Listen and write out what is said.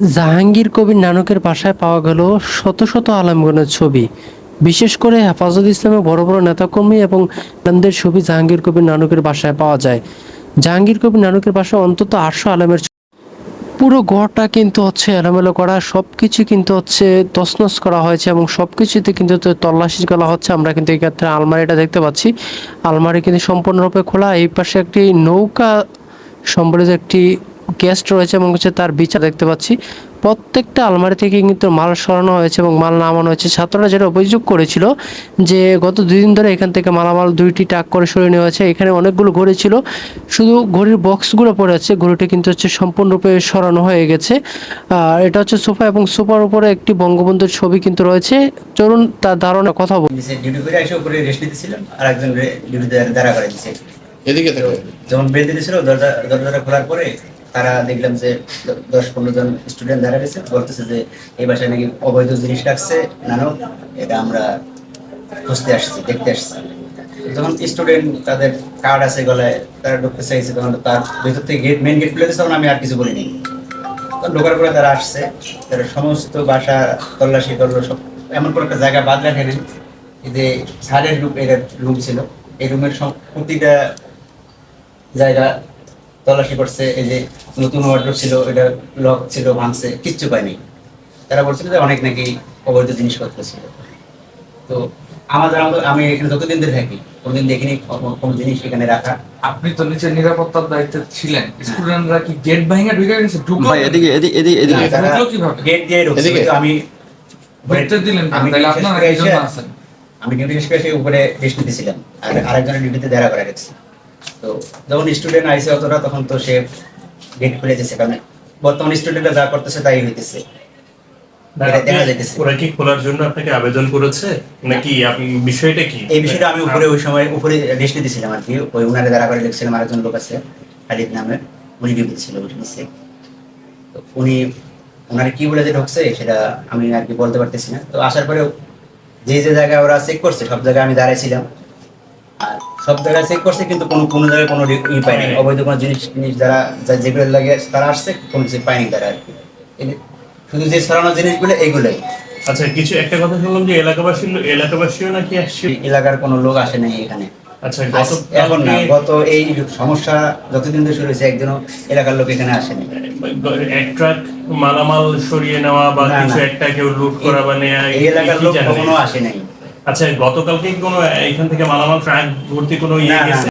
জাহাঙ্গীর কবির নানকের বাসায় পাওয়া গেল শত শত আলমগণের ছবি। বিশেষ করে হেফাজত ইসলামের বড় বড় নেতাকর্মী এবং আলমদের ছবি জাহাঙ্গীর কবির নানকের বাসায় পাওয়া যায়। জাহাঙ্গীর কবির নানকের বাসায় অন্তত আটশো আলমের পুরো ঘরটা কিন্তু হচ্ছে এলোমেলো করা সব কিছু কিন্তু হচ্ছে তছনছ করা হয়েছে এবং সব কিছুতে কিন্তু তল্লাশি করা হচ্ছে। আমরা কিন্তু এই ক্ষেত্রে আলমারিটা দেখতে পাচ্ছি। আলমারি কিন্তু সম্পূর্ণরূপে খোলা। এই পাশে একটি নৌকা, সম্বলিত একটি গেস্ট রয়েছে এবং হচ্ছে তার বিচার দেখতে পাচ্ছি। প্রত্যেকটা আলমারি থেকে কিন্তু মাল সরানো হয়েছে এবং মাল নামানো হয়েছে। ছাত্ররা যেটা অভিযোগ করেছিল যে গত দুই দিন ধরে এখান থেকে মালামাল দুইটি টাক করে সরিয়ে নেওয়া হয়েছে। এখানে অনেকগুলো ঘড়ি ছিল। শুধু ঘড়ির বক্সগুলো পড়ে আছে। ঘড়িটি কিন্তু হচ্ছে সম্পূর্ণরূপে সরানো হয়ে গেছে। আর এটা হচ্ছে সোফা এবং সোফার উপরে একটি বঙ্গবন্ধুর ছবি কিন্তু রয়েছে। চলুন তার ধারণা কথা বলি। ডিউটি করে এসে উপরে রেস্ট নিতেছিলাম আর একজন ডিউটি দাঁড়া করে দিচ্ছে এদিকে যখন বের দিতেছিল দরজা দরজাটা খোলার পরে তারা দেখলাম যে দশ পনেরো জন স্টুডেন্ট দাঁড়া গেছে, বলতেছে যে এই বাসায় নাকি অবৈধ জিনিস রাখছে। নানক এটা আমরা খুঁজতে আসছি, দেখতে আসছি। যখন স্টুডেন্ট তাদের কার্ড আছে গলায়, তারা ঢুকতে চাইছে, তখন তার ভেতর থেকে গেট মেন গেট খুলে দিচ্ছে তখন আমি আর কিছু বলিনি। তো ঢোকার পরে তারা আসছে, তারা সমস্ত বাসা, তল্লাশি করল, সব এমন করে একটা জায়গা বাদ রাখেনি যে সারের রুম এটা রুম ছিল। এই রুমের প্রতিটা জায়গা তল্লাশি করছে এই যে নতুন ওয়ার্ডরোব ছিল এটা লক ছিল ভাঙছে কিচ্ছু পায়নি। তারা বলছিল যে অনেক নাকি অবৈধ জিনিসপত্র ছিল। তো আমাদের আমি এখানে যতদিন ধরে থাকি কোনোদিন দেখিনি কোনো- কোনো জিনিস এখানে রাখা। আপনি তো নিচে নিরাপত্তার দায়িত্বে ছিলেন। স্টুডেন্টরা কি গেট ভেঙে ঢুকে গেছে? ঢুকলো এদিকে এদিকে এদিকে। এদিকে ঢুকলো কীভাবে? গেট দিয়ে ঢুকছে? আমি ঢুকতে দিলেন আমি তাহলে আপনারা আছেন? আমি ডিউটি শেষ করে উপরে আর আরেকজনের ডিউটিতে দেড়া করে গেছে। তো যখন স্টুডেন্ট আইসে অতটা তখন তো সে গেট খুলে কারণ বর্তমান স্টুডেন্টরা যা করতেছে তাই হইতেছে। ওরা কি খোলার জন্য আপনাকে আবেদন করেছে? নাকি আপনি বিষয়টা কি? এই বিষয়টা আমি উপরে ওই সময় উপরে রেস্ট আর কি। ওই উনারে করে দেখছিলাম আরেকজন লোক আছে খালিদ নামের উনি ডিউটি ছিল উঠে নিচে তো উনি ওনার কি বলে যে ঢুকছে সেটা আমি আর কি বলতে পারতেছি না। তো আসার পরে যে যে জায়গায় ওরা চেক করছে সব জায়গায় আমি দাঁড়াইছিলাম। সব জায়গায় চেক করছে কিন্তু কোনো কোনো জায়গায় কোনো ই পায়নি। অবৈধ কোনো জিনিস জিনিস যারা যা- যেগুলো লাগে তারা আসছে কোনো কিছু পায়নি তারা আর কি। শুধু যে সরানো জিনিসগুলো এইগুলোই। আচ্ছা কিছু একটা কথা শুনলাম যে এলাকাবাসী এলাকাবাসীও নাকি আসছে? এলাকার কোনো লোক আসে নাই এখানে। আচ্ছা গত এখন না গত এই সমস্যা যতদিন ধরে শুরু হয়েছে একজনও এলাকার লোক এখানে আসেনি। এক ট্রাক মালামাল সরিয়ে নেওয়া বা কিছু একটা কেউ লুট করা বা নেওয়া এই এলাকার লোক জানেন? কখনো আসে নাই। আচ্ছা গতকালকে কি কোনো এখান থেকে মালামাল ট্রাক ভর্তি কোনো ইয়ে। গেছে